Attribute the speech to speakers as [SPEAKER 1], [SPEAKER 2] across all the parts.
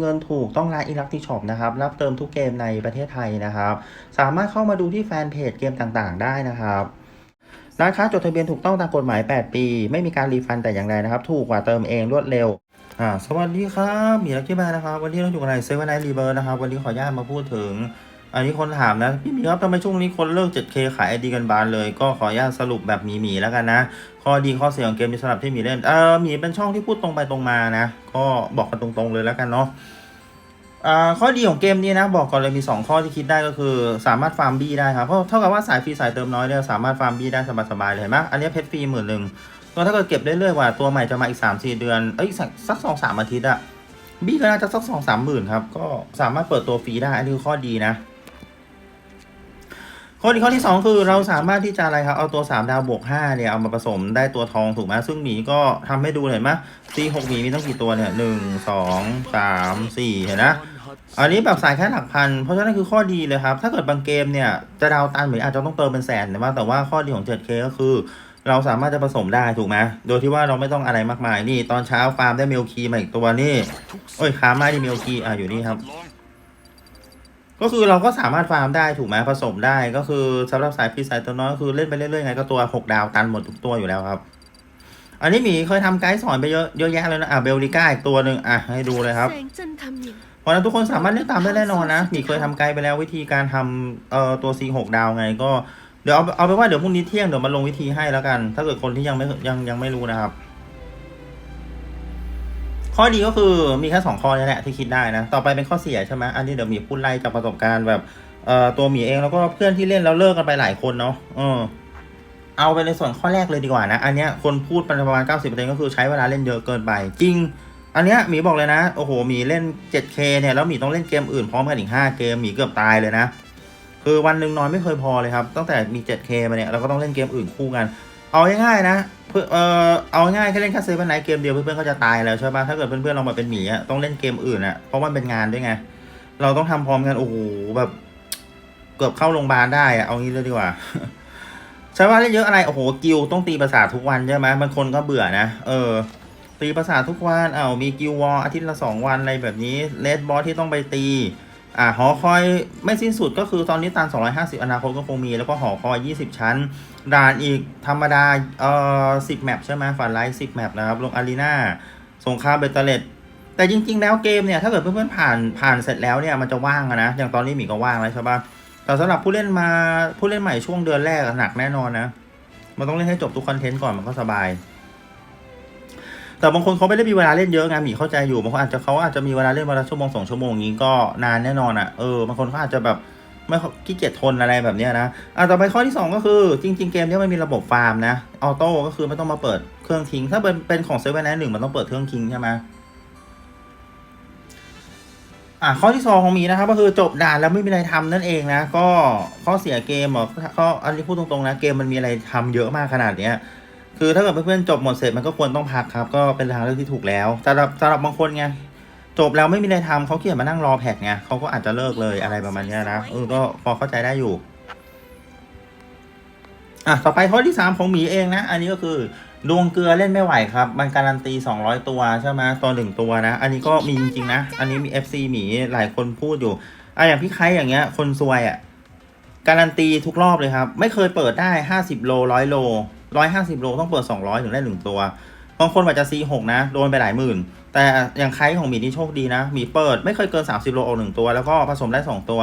[SPEAKER 1] เงินถูกต้องร้านอิลักติช็อปนะครับ รับเติมทุกเกมในประเทศไทยนะครับ สามารถเข้ามาดูที่แฟนเพจเกมต่างๆ ได้นะครับร้านค้าจดทะเบียนถูกต้องตามกฎหมาย 8 ปี ไม่มีการรีฟันแต่อย่างใดนะครับ ถูกกว่าเติมเองรวดเร็วอ่าสวัสดีครับ มีลักกี้แมนนะครับ วันนี้เราอยู่กับในเซเว่นไนท์รีเบิร์นะครับ วันนี้ขออนุญาตมาพูดถึง อันนี้คนถามนะพี่มีครับทำไมช่วงนี้คนเลิก 7K ขายไอดีกันบานเลย ก็ขออนุญาตสรุปแบบหมีๆแล้วกันนะ ข้อดีข้อเสียของเกมนี้สำหรับที่มีเล่นเออมีเป็นช่องที่พูดตรงไปตรงมานะ ก็บอกกันตรงๆเลยแล้วกันเนาะอ่าข้อดีของเกมนี้นะ บอกก่อนเลยมี 2 ข้อที่คิดได้ก็คือสามารถฟาร์มบี้ได้ครับเพราะเท่ากับว่าสายฟรีสายเติมน้อยเนี่ยสามารถฟาร์มบี้ได้สบายๆเลยเห็นไหมอันนี้เพชรฟรีหมื่นหนึ่งก็ถ้าเกิดเก็บเรื่อยๆกว่าตัวใหม่จะมาอีก 3-4 เดือนเอ้ยสักสักสองสามอาทิตย์อะบี้ก็น่าจะสักสองสามหมื่นครับก็สามารถเปิดตัวฟรีได้อันนี้คือข้อดีนะ ข้อดีข้อที่2คือเราสามารถที่จะอะไรครับ เอาตัว3ดาวบวก5เนี่ยเอามาผสมได้ตัวทองถูกไหมซึ่งหมีก็ทำให้ดูเห็นไหมซีหกหมีมีตั้งกี่ตัวเนี่ยหนึ่งสองสามสี่เห็นนะอันนี้แบบสายแค่หลักพัน เพราะฉะนั้นคือข้อดีเลยครับ ถ้าเกิดบางเกมเนี่ยจะดาวตันเหมือนอาจจะต้องเติมเป็นแสนแต่ว่าแต่ว่าข้อดีของ 7K ก็คือ เราสามารถจะผสมได้ถูกไหมโดยที่ว่าเราไม่ต้องอะไรมากมายนี่ ตอนเช้าฟาร์มได้เมลคีมาอีกตัวนี่เอ้ยค้ามาที่เมลคีอะอยู่นี่ครับ ก็คือเราก็สามารถฟาร์มได้ถูกไหมผสมได้ก็คือสำหรับสายฟรีสายตัวน้อยคือเล่นไปเรื่อยๆไงก็ตัว6ดาวตันหมดทุกตัวอยู่แล้วครับ อันนี้หมีเคยทำไกด์สอนไปเยอะเยอะแยะเลยนะอะเบลลิก้าอีกตัวหนึ่งอะให้ดูเลยครับ
[SPEAKER 2] วันทร์ทำอย่าง
[SPEAKER 1] เพราะนั้นทุกคนสามารถเล่นตามได้แน่นอนนะหมีเคยทำไกด์ไปแล้ววิธีการทำเอ่อตัว C6 ดาวไงก็เดี๋ยวเอาเอาไปว่าเดี๋ยวพรุ่งนี้เที่ยงเดี๋ยวมาลงวิธีให้แล้วกัน ถ้าเกิดคนที่ยังไม่ยังยังไม่รู้นะครับ ข้อดีก็คือมีแค่สองข้อนี่แหละที่คิดได้นะ ต่อไปเป็นข้อเสียใช่ไหมอันนี้เดี๋ยวมีพูดไล่จากประสบการณ์แบบเอ่อตัวหมีเองแล้วก็เพื่อนที่เล่นแล้วเลิกกันไปหลายคนเนาะเออเอาไปในส่วนข้อแรกเลยดีกว่านะ อันเนี้ยคนพูดประมาณ 90%ก็คือใช้เวลาเล่นเยอะเกินไป จริง อันเนี้ยหมีบอกเลยนะ โอ้โหหมีเล่น 7K เนี่ยแล้วหมีต้องเล่นเกมอื่นพร้อมกันอีก 5 เกมหมีเกือบตายเลยนะ คือวันหนึ่งนอนไม่เคยพอเลยครับ ตั้งแต่มี 7K มาเนี่ยเราก็ต้องเล่นเกมอื่นคู่กัน เอาง่ายๆนะ เพื่อเออเอาง่ายแค่เล่นแค่เซฟไนท์เกมเดียวเพื่อนๆก็จะตายแล้วใช่ปะถ้าเกิดเพื่อนๆเรามาเป็นหมีอะต้องเล่นเกมอื่นอะเพราะมันเป็นงานด้วยไง เราต้องทำพร้อมกันโอ้โหแบบเกือบเข้าโรงพยาบาลได้อะเอางี้เลยดีกว่าใช่ว่าเล่นเยอะอะไรโอ้โหกิลต้องตีประสาททุกวันใช่ไหมบางคนก็เบื่อนะเออ ตีประสาททุกวันเอามีกิลวอลอาทิตย์ละสองวันอะไรแบบนี้เลดบอสที่ต้องไปตี อ่าหอคอยไม่สิ้นสุดก็คือตอนนี้ตาน250 อนาคตก็คงมี แล้วก็หอคอย 20 ชั้น ด่านอีกธรรมดาเอ่อ10 แมปใช่ไหมฝันไลท์10 แมปนะครับ ลงอารีนาสงครามเบตเตอร์เลตแต่จริง ๆ แล้วเกมเนี่ย ถ้าเกิดเพื่อนๆผ่านผ่านเสร็จแล้วเนี่ย มันจะว่างนะ อย่างตอนนี้หมีก็ว่างแล้วใช่ปะแต่สำหรับผู้เล่นมาผู้เล่นใหม่ช่วงเดือนแรกหนักแน่นอนนะ มันต้องเล่นให้จบทุกคอนเทนต์ก่อนมันก็สบาย แต่บางคนเขาไม่ได้มีเวลาเล่นเยอะไงหมีเข้าใจอยู่บางคนอาจจะเขาอาจจะมีเวลาเล่นวันละชั่วโมงสองชั่วโมงนี้ก็นานแน่นอนอะ่ะเออบางคนเขาอาจจะแบบไม่ขี้เกียจทนอะไรแบบนี้นะอะต่อไปข้อที่ 2 ก็คือจริง ๆ เกมนี้มันมีระบบฟาร์มนะออโต้ก็คือไม่ต้องมาเปิดเครื่องทิ้ง ถ้าเป็นเป็นของเซเว่นแอนหนึ่งมันต้องเปิดเครื่องทิ้งใช่ไหมอะข้อที่สองของมีนะครับก็คือจบด่านแล้วไม่มีอะไรทำนั่นเองนะ ก็ข้อเสียเกมเหรอก็อันนี้พูดตรงๆนะเกมมันมีอะไรทำเยอะมากขนาดเนี้ย คือถ้าเกิดเพื่อนๆจบหมดเสร็จมันก็ควรต้องพักครับ ก็เป็นทางเลือกที่ถูกแล้วสำหรับสำหรับบางคนไงจบแล้วไม่มีอะไรทำเขาเขียนมานั่งรอแพทไงเขาก็อาจจะเลิกเลยอะไรประมาณเนี้ยนะเออก็พอเข้าใจได้อยู่อะต่อไปข้อที่สามของหมีเองนะ อันนี้ก็คือดวงเกลือเล่นไม่ไหวครับ มันการันตี 200 ตัวใช่ไหมตัวหนึ่งตัวนะ อันนี้ก็มีจริงๆนะ อันนี้มี FC หมีหลายคนพูดอยู่อะอย่างพี่ไคอย่างเงี้ย คนซวยอะ การันตีทุกรอบเลยครับ ไม่เคยเปิดได้ 50 โล 100 โล 150โลต้องเปิด200ถึงได้หนึ่งตัวบางคนอาจจะ C6 นะ โดนไปหลายหมื่น แต่อย่างใครของหมีนี่โชคดีนะมีเปิดไม่เคยเกิน 30 โลออกหนึ่งตัว แล้วก็ผสมได้ 2 ตัว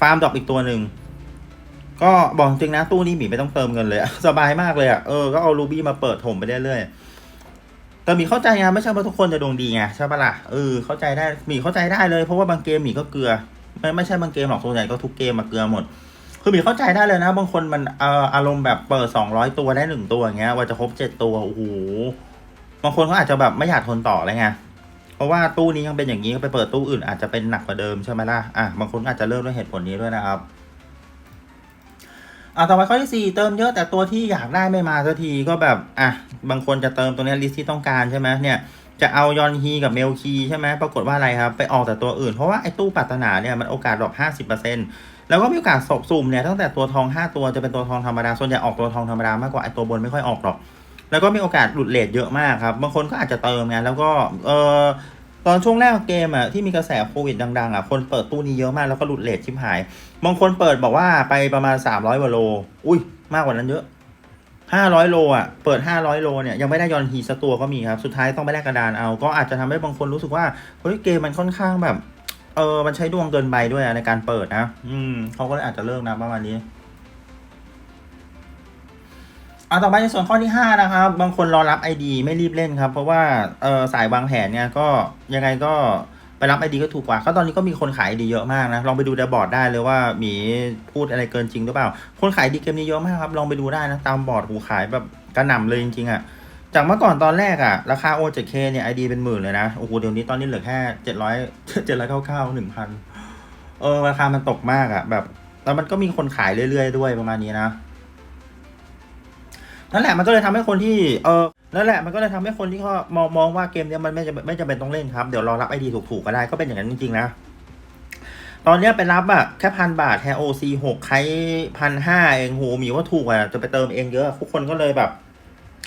[SPEAKER 1] ฟาร์มดรอปอีกตัวหนึ่ง ก็บอกจริงนะ ตู้นี้หมีไม่ต้องเติมเงินเลย สบายมากเลยอะเออ ก็เอารูบี้มาเปิดถมไปเรื่อยๆ แต่หมีเข้าใจไงไม่ใช่ว่าทุกคนจะดวงดีไงใช่ปะล่ะ เออ เข้าใจได้หมีเข้าใจได้เลย เพราะว่าบางเกมหมีก็เกลือ ไม่ไม่ใช่บางเกมหรอกส่วนใหญ่ก็ทุกเกมมาเกลือหมด คือมีเข้าใจได้เลยนะ บางคนมันเอ่ออารมณ์แบบเปิดสองร้อยตัวได้หนึ่งตัวอย่างเงี้ยว่าจะครบเจ็ดตัวโอ้โหบางคนเขาอาจจะแบบไม่อยากทนต่อเลยไงเพราะว่าตู้นี้ยังเป็นอย่างนี้ไปเปิดตู้อื่นอาจจะเป็นหนักกว่าเดิมใช่ไหมล่ะอะบางคนอาจจะเลิกด้วยเหตุผลนี้ด้วยนะครับอะต่อไปข้อที่สี่เติมเยอะแต่ตัวที่อยากได้ไม่มาสักทีก็แบบอะบางคนจะเติมตัวนี้ลิสที่ต้องการใช่ไหมเนี่ยจะเอายอนฮีกับเมลคีใช่ไหมปรากฏว่าอะไรครับ ไปออกแต่ตัวอื่นเพราะว่าไอ้ตู้ปรารถนาเนี่ยมันโอกาสดรอปห้าสิบเปอร์เซ็นต์ แล้วก็มีโอกาสสบสุ่มเนี่ยตั้งแต่ตัวทอง 5 ตัวจะเป็นตัวทองธรรมดาส่วนใหญ่ออกตัวทองธรรมดามากกว่าไอตัวบนไม่ค่อยออกหรอก แล้วก็มีโอกาสหลุดเลทเยอะมากครับบางคนก็อาจจะเติมไงแล้วก็เออตอนช่วงแรกเกมอะที่มีกระแสโควิดดังๆอะคนเปิดตู้นี้เยอะมากแล้วก็หลุดเลทชิบหายบางคนเปิดบอกว่าไปประมาณสามร้อยกว่าโล อุ้ยมากกว่านั้นเยอะห้าร้อยโลอะ เปิดห้าร้อยโลเนี่ยยังไม่ได้ยอนฮีสตัวก็มีครับ สุดท้ายต้องไปแลกกระดานเอา ก็อาจจะทำให้บางคนรู้สึกว่า เฮ้ยเกมมันค่อนข้างแบบ เออ มันใช้ดวงเกินไปด้วยในการเปิดนะ อืม เขาก็เลยอาจจะเลิกนะประมาณนี้เอาต่อไปในส่วนข้อที่ 5 นะครับ บางคนรอรับ ID ไม่รีบเล่นครับ เพราะว่าเออสายวางแผนเนี่ยก็ยังไงก็ไปรับ ID ก็ถูกกว่า ก็ตอนนี้ก็มีคนขาย ID เยอะมากนะ ลองไปดูในบอร์ดได้เลยว่าหมีพูดอะไรเกินจริงหรือเปล่า คนขายดีเกมนี้เยอะมากครับ ลองไปดูได้นะ ตามบอร์ดหูขายแบบกระหน่ำเลยจริงๆอะ่ะ จากเมื่อก่อนตอนแรกอะ่ะราคา O7K เนี่ย ID เป็นหมื่นเลยนะ โอ้โห เดี๋ยวนี้ตอนนี้เหลือแค่700 799 1,000เออ ราคามันตกมากอะ่ะแบบ แล้วมันก็มีคนขายเรื่อยๆ ด้วยประมาณนี้นะนั่นแหละมันก็เลยทำให้คนที่เออนั่นแหละมันก็เลยทำให้คนที่เขามองมองว่าเกมเนี้ยมันไม่จำไม่จำเป็นต้องเล่นครับเดี๋ยวรอรับไอดีถูกๆก็ได้ก็เป็นอย่างนั้นจริงๆนะตอนเนี้ยไปรับอะแค่พันบาทแทโอซีหกใครพันห้าเองโหมีว่าถูกอะจะไปเติมเองเยอะทุกคนก็เลยแบบ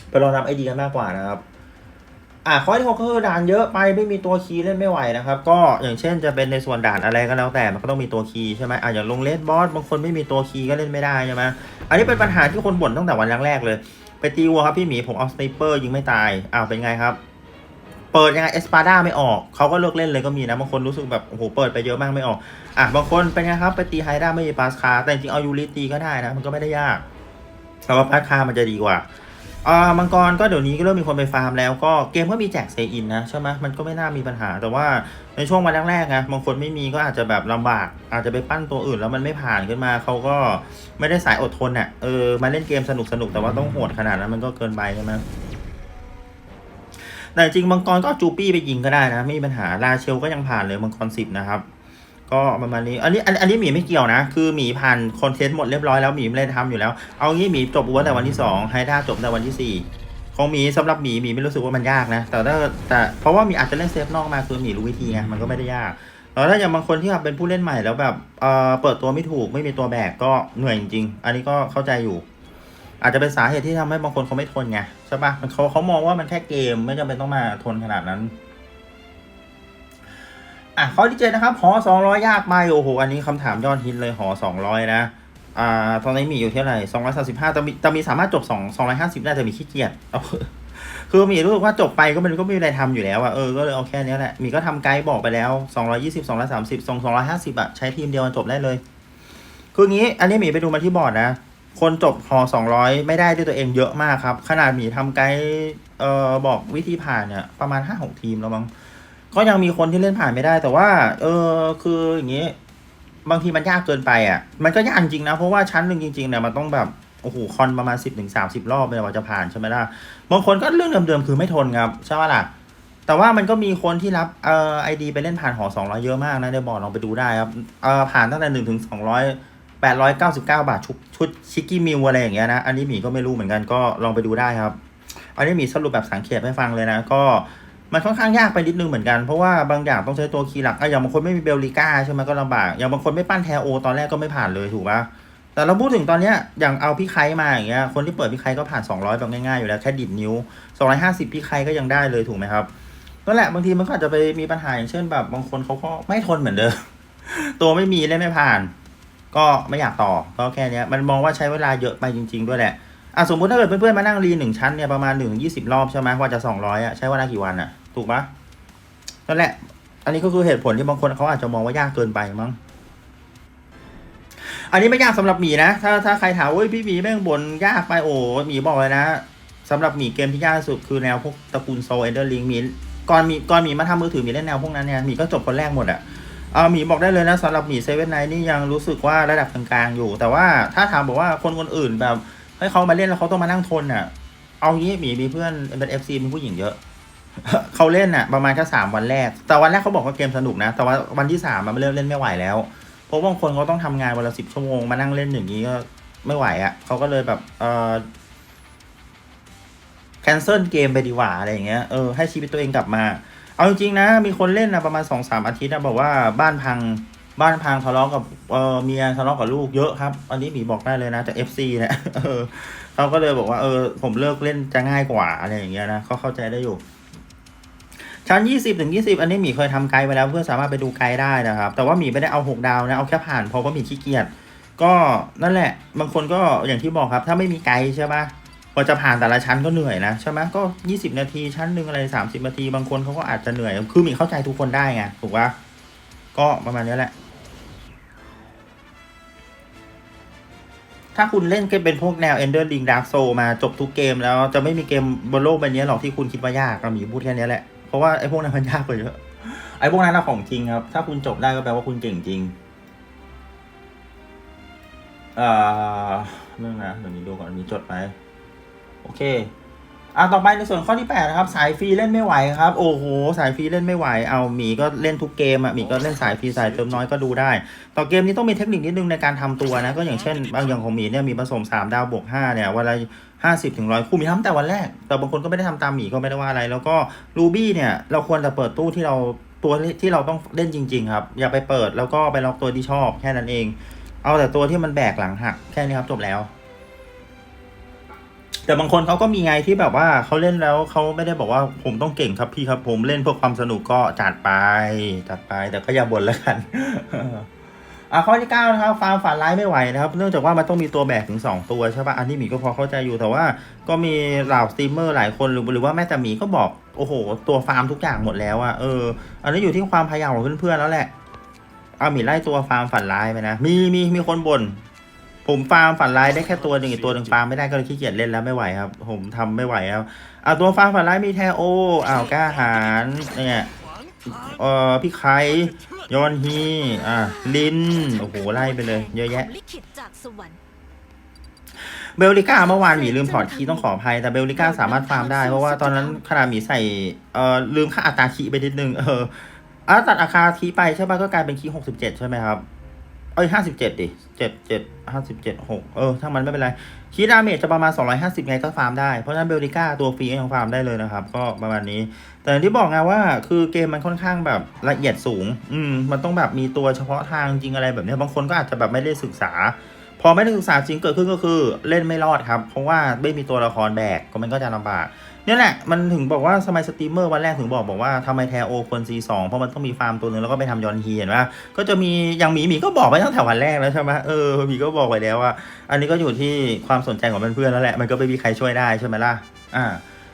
[SPEAKER 1] ไปรอรับไอดีกันมากกว่านะครับอะข้อที่หกก็คือด่านเยอะไปไม่มีตัวคีย์เล่นไม่ไหวนะครับ ก็อย่างเช่นจะเป็นในส่วนด่านอะไรก็แล้วแต่มันก็ต้องมีตัวคีย์ใช่ไหมอะอย่างลงเลดบอสบางคนไม่มีตัวคีย์ก็เล่นไม่ได้ใช่ไหมอันนี้เป็นปัญหาที่คนบ่นตั้งแต่วันแรกๆเลย ไปตีวัวครับพี่หมีผมเอาสไนเปอร์ยิงไม่ตายอ้าวเป็นไงครับ เปิดยังไงเอสปาด้าไม่ออกเขาก็เลิกเล่นเลยก็มีนะบางคนรู้สึกแบบโอ้โหเปิดไปเยอะมากไม่ออกอะบางคนเป็นไงครับไปตีไฮด้าไม่มีปาสคาแต่จริงเอายูริตีก็ได้นะมันก็ไม่ได้ยากแต่ว่าปาสคามันจะดีกว่า อ่ามังกรก็เดี๋ยวนี้ก็เริ่มมีคนไปฟาร์มแล้วก็เกมก็มีแจกเซอินนะใช่ไหมมันก็ไม่น่ามีปัญหา แต่ว่าในช่วงวันแรกๆนะบางคนไม่มีก็อาจจะแบบลำบาก อาจจะไปปั้นตัวอื่นแล้วมันไม่ผ่านขึ้นมาเขาก็ไม่ได้สายอดทนอะเออมาเล่นเกมสนุกสนุกแต่ว่าต้องโหดขนาดนั้นมันก็เกินไปใช่ไหมแต่จริงมังกรก็จูปี้ไปยิงก็ได้นะไม่มีปัญหาราเชลก็ยังผ่านเลยมังกรสิบนะครับ ก็ประมาณนี้ อันนี้ อันอันนี้หมีไม่เกี่ยวนะ คือหมีผ่านคอนเทนต์หมดเรียบร้อยแล้วหมีไม่ได้ทำอยู่แล้ว เอางี้หมีจบอัวแต่วันที่สองไฮด้าจบแต่วันที่สี่ของหมีสำหรับหมีหมีไม่รู้สึกว่ามันยากนะ แต่ถ้าแต่เพราะว่าหมีอาจจะเล่นเซฟนอกมาคือหมีรู้วิธีไงมันก็ไม่ได้ยากแต่ถ้าอย่างบางคนที่แบบเป็นผู้เล่นใหม่แล้วแบบเอ่อเปิดตัวไม่ถูกไม่มีตัวแบกก็เหนื่อยจริงๆ อันนี้ก็เข้าใจอยู่ อาจจะเป็นสาเหตุที่ทำให้บางคนเขาไม่ทนไงใช่ปะมันเขาเขามองว่ามันแค่เกมไม่จำเป็นต้องมาทนขนาดนั้น อะข้อที่เจ็ดนะครับ หอสองร้อยยากไหมโอ้โห อันนี้คำถามยอดฮิตเลยหอสองร้อยนะ อ่า ตอนนี้มีอยู่เท่าไหร่สองร้อยสาสิบห้าแต่มีแต่มีสามารถจบสองสองร้อยห้าสิบได้แต่มีขี้เกียจเอาคือมีรู้สึกว่าจบไปก็มันก็ไม่มีอะไรทำอยู่แล้วอะเออ ก็เลยเอาแค่นี้แหละ มีก็ทำไกด์บอกไปแล้วสองร้อยี่สิบสองร้อยสามสิบสองสองร้อยห้าสิบอะใช้ทีมเดียวมันจบได้เลย คืองี้ อันนี้มีไปดูมาที่บอร์ดนะ คนจบหอสองร้อยไม่ได้ด้วยตัวเองเยอะมากครับ ขนาดมีทำไกด์ เอ่อ บอกวิธีผ่านเนี่ยประมาณห้าหกทีมแล้วมั้ง ก็ยังมีคนที่เล่นผ่านไม่ได้ แต่ว่า เออคืออย่างนี้ บางทีมันยากเกินไปอะ มันก็ยากจริงนะ เพราะว่าชั้นหนึ่งจริงๆเนี่ยมันต้องแบบโอ้โหคอนประมาณสิบถึงสามสิบรอบเลยว่าจะผ่านใช่ไหมล่ะบางคนก็เรื่องเดิมๆคือไม่ทนครับใช่ไหมล่ะแต่ว่ามันก็มีคนที่รับเอ่อไอดีไปเล่นผ่านหอสองร้อยเยอะมากนะในบอร์ดลองไปดูได้ครับเอ่อผ่านตั้งแต่หนึ่งถึงสองร้อยแปดร้อยเก้าสิบเก้าบาทชุดชุดชิคกี้มิวอะไรอย่างเงี้ยนะอันนี้หมีก็ไม่รู้เหมือนกันก็ลองไปดูได้ครับ อันนี้หมีสรุปแบบสังเกตให้ฟังเลยนะก็ มันค่อนข้างยากไปนิดนึงเหมือนกัน เพราะว่าบางอย่างต้องใช้ตัวคีย์หลักอะอย่างบางคนไม่มีเบลลิก้าใช่ไหมก็ลำบากอย่างบางคนไม่ปั้นแทโอตอนแรกก็ไม่ผ่านเลยถูกปะแต่เราพูดถึงตอนเนี้ยอย่างเอาพี่ไคมาอย่างเงี้ยคนที่เปิดพี่ไคก็ผ่าน 200แบบง่ายๆอยู่แล้วแค่ดิดนิ้ว 250 พี่ไคก็ยังได้เลยถูกไหมครับนั่นแหละบางทีมันก็อาจจะไปมีปัญหาอย่างเช่นแบบบางคนเขาก็ไม่ทนเหมือนเดิมตัวไม่มีเล่นไม่ผ่าน ก็ไม่อยากต่อก็แค่นี้มันมองว่าใช้เวลาเยอะไปจริง ๆ ด้วยแหละ อะสมมติถ้าเกิดเพื่อนๆมานั่งรีหนึ่งชั้นเนี่ยประมาณหนึ่งยี่สิบรอบใช่ไหมว่าจะสองร้อยอะใช้เวลากี่วันอะ ถูกปะนั่นแหละ อันนี้ก็คือเหตุผลที่บางคนเขาอาจจะมองว่ายากเกินไปมั้งอันนี้ไม่ยากสำหรับหมีนะ ถ้าถ้าใครถามว่าพี่หมีแม่งบ่นยากไปโอ้หมีบอกเลยนะสำหรับหมีเกมที่ยากที่สุดคือแนวพวกตระกูลโซเอเดอร์ลิงมีก่อนมีก่อนหมีมาทำมือถือหมีเล่นแนวพวกนั้นเนี่ยหมีก็จบคนแรกหมดอะเอาหมีบอกได้เลยนะสำหรับหมีเซเว่นไนนี่ยังรู้สึกว่าระดับกลางๆอยู่ แต่ว่าถ้าถามบอกว่าคนคนอื่นแบบ ให้เขามาเล่นแล้วเขาต้องมานั่งทนอะ เอางี้หมีมีเพื่อนเป็นเอฟซีมีผู้หญิงเยอะเขาเล่นอะ ประมาณแค่สามวันแรก แต่วันแรกเขาบอกว่าเกมสนุกนะ แต่ว่าวันที่สามมันเริ่มเล่นไม่ไหวแล้ว เพราะบางคนเขาต้องทำงานวันละสิบชั่วโมงมานั่งเล่นอย่างนี้ก็ไม่ไหวอะเขาก็เลยแบบเออแคนเซิลเกมไปดีกว่าอะไรอย่างเงี้ยเออให้ชีวิตตัวเองกลับมา เอาจริงๆนะ มีคนเล่นนะประมาณสองสามอาทิตย์นะบอกว่าบ้านพัง บ้านพังทะเลาะกับเออเมียทะเลาะกับลูกเยอะครับ อันนี้หมีบอกได้เลยนะจากเอฟซีเนี่ยเขาก็เลยบอกว่าเออผมเลิกเล่นจะง่ายกว่าอะไรอย่างเงี้ยนะเขาเข้าใจได้อยู่ชั้น20ถึง20อันนี้หมีเคยทำไกด์ไว้แล้วเพื่อสามารถไปดูไกด์ได้นะครับ แต่ว่าหมีไม่ได้เอา6ดาวนะเอาแค่ผ่านเพราะว่าหมีขี้เกียจก็นั่นแหละ บางคนก็อย่างที่บอกครับ ถ้าไม่มีไกด์ใช่ปะพอจะผ่านแต่ละชั้นก็เหนื่อยนะใช่ไหมก็20นาทีชั้นหนึ่งอะไร30นาทีบางคนเขาก็อาจจะเหนื่อย คือหมีเข้าใจทุกคนได้ไงถูกปะก็ประมาณนี้แหละ ถ้าคุณเล่นเกมเป็นพวกแนว Ender Ring Dark Soul มาจบทุกเกมแล้วจะไม่มีเกมบนโลกใบนี้หรอกที่คุณคิดว่ายากเรามีพูดแค่นี้แหละ เพราะว่าไอ้พวกนั้นมันยากกว่าเยอะไอ้พวกนั้นน่ะของจริงครับ ถ้าคุณจบได้ก็แปลว่าคุณเก่งจริง เอ่อเรื่องนะเดี๋ยวนี้ดูก่อนมีจดไหมโอเค อะต่อไปในส่วนข้อที่แปดนะครับสายฟรีเล่นไม่ไหวครับโอ้โหสายฟรีเล่นไม่ไหวเอาหมีก็เล่นทุกเกมอะหมีก็เล่นสายฟรีสายเติมน้อยก็ดูได้ ต่อเกมนี้ต้องมีเทคนิคนิดนึงในการทำตัวนะก็อย่างเช่นบางอย่างของหมีเนี่ยมีผสม 3 ดาวบวก5เนี่ยวันละ50ถึงร้อยคู่มีทำแต่วันแรก แต่บางคนก็ไม่ได้ทำตามหมีก็ไม่ได้ว่าอะไร แล้วก็รูบี้เนี่ยเราควรจะเปิดตู้ที่เราตัวที่เราต้องเล่นจริง ๆ ครับ อย่าไปเปิดแล้วก็ไปล็อกตัวที่ชอบแค่นั้นเอง เอาแต่ตัวที่มันแบกหลังหักแค่นี้ครับจบแล้ว แต่บางคนเขาก็มีไงที่แบบว่าเขาเล่นแล้วเขาไม่ได้บอกว่าผมต้องเก่งครับพี่ครับ ผมเล่นเพื่อความสนุกก็จัดไปจัดไปแต่ก็อย่าบ่นแล้วกันอะข้อที่เก้านะครับฟาร์มฝันร้ายไม่ไหวนะครับ เนื่องจากว่ามันต้องมีตัวแบกถึงสองตัวใช่ปะอันนี้หมีก็พอเข้าใจอยู่แต่ว่าก็มีเหล่าสตรีมเมอร์หลายคนหรือหรือว่าแม้แต่หมีก็บอกโอ้โห ตัวฟาร์มทุกอย่างหมดแล้วอะเออ อันนี้อยู่ที่ความพยายามของเพื่อนๆแล้วแหละเอาหมีไล่ตัวฟาร์มฝันร้ายไปนะมีมีมีคนบ่น ผมฟาร์มฝันร้ายได้แค่ตัวหนึ่งอีกตัวหนึ่งฟาร์มไม่ได้ก็เลยขี้เกียจเล่นแล้วไม่ไหวครับ ผมทำไม่ไหวครับอ่าตัวฟาร์มฝันร้ายมีแทโออ้าวกล้าหารเนี่ยเอ่อพี่ไคยอนฮีอ่าลินโอ้โหไล่ไปเลย เยอะแยะเบลลิก้าเมื่อวานหมีลืมถอดคีย์ต้องขออภัยแต่เบลลิก้าสามารถฟาร์มได้เพราะว่าตอนนั้นขนาดหมีใส่เอ่อลืมค่าอัตราคีไปนิดนึงเอออะตัดอาคาคีย์ไปใช่ป่ะก็กลายเป็นคีย์หกสิบเจ็ดใช่ไหมครับ เอ้ยห้าสิบเจ็ดดิเจ็ดเจ็ดห้าสิบเจ็ดหกเออ ถ้ามันไม่เป็นไร คีย์ดาเมจจะประมาณสองร้อยห้าสิบไงก็ฟาร์มได้ เพราะฉะนั้นเบลลิก้าตัวฟรีก็ยังฟาร์มได้เลยนะครับ ก็ประมาณนี้ แต่ที่บอกไงว่าคือเกมมันค่อนข้างแบบละเอียดสูง อืม มันต้องแบบมีตัวเฉพาะทางจริงอะไรแบบนี้ บางคนก็อาจจะแบบไม่ได้ศึกษา พอไม่ได้ศึกษาจริงเกิดขึ้นก็คือ เล่นไม่รอดครับ เพราะว่าไม่มีตัวละครแบกก็มันก็จะลำบาก นี่ยแหละ มันถึงบอกว่าสมัยสตรีมเมอร์วันแรกถึงบอกบอกว่าทำไมแทโอควรซีสองเพราะมันต้องมีฟาร์มตัวหนึ่งแล้วก็ไปทำยอนฮีเห็นว่าก็จะมีอย่างหมีหมีก็บอกไปตั้งแต่วันแรกแล้วใช่ไหมเออหมีก็บอกไปแล้วว่าอันนี้ก็อยู่ที่ความสนใจของเพื่อนๆแล้วแหละ มันก็ไม่มีใครช่วยได้ใช่ไหมล่ะอ่า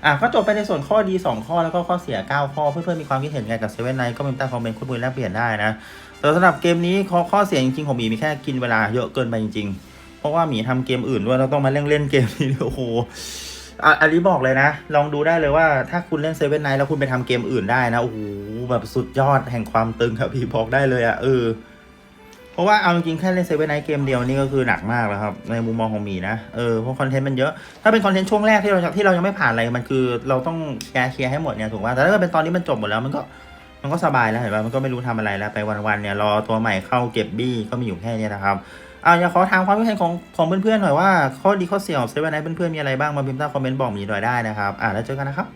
[SPEAKER 1] อะก็จบไปในส่วนข้อดี 2 ข้อแล้วก็ข้อเสีย 9 ข้อ เพื่อนๆมีความคิดเห็นไงกับเซเว่นไนก็เป็นต้คอมเมนต์คุยแลกเปลี่ยนได้นะแต่สำหรับเกมนี้ข้อข้อเสียจริงๆของหมีมีแค่กินเวลาเยอะเกินไปจริงๆ เพราะว่าหมีทำเกมอื่นด้วยแล้วต้องมาเล่นเล่นเกมนี้โอ้โห อันนี้บอกเลยนะ ลองดูได้เลยว่าถ้าคุณเล่นเซเว่นไนท์แล้วคุณไปทำเกมอื่นได้นะ โอ้โห แบบสุดยอดแห่งความตึงครับพี่บอกได้เลยอะเออ เพราะว่าเอาจริงๆแค่เล่นเซเว่นไนท์เกมเดียวนี่ก็คือหนักมากแล้วครับ ในมุมมองของหมีนะ เออ เพราะคอนเทนต์มันเยอะ ถ้าเป็นคอนเทนต์ช่วงแรกที่เราที่เรายังไม่ผ่านอะไร มันคือเราต้องเคลียร์เคลียร์ให้หมดเนี่ยถูกป่ะแต่ถ้าเกิดเป็นตอนนี้มันจบหมดแล้วมันก็มันก็สบายแล้วเห็นป่ะมันก็ไม่รู้ทำอะไรแล้วไปวันๆเนี่ยรอตัวใหม่เข้าเก็บบี้ก็มีอยู่แค่นี้นะครับ อาอยากขอถามความคิดเห็นของของเพื่อนๆหน่อยว่าข้อดีข้อเสียของเซเว่นไนเพื่อนๆมีอะไรบ้างมาพิมพ์ใต้คอมเมนต์บอกมีหน่อยได้นะครับอ่าแล้วเจอกันนะครับ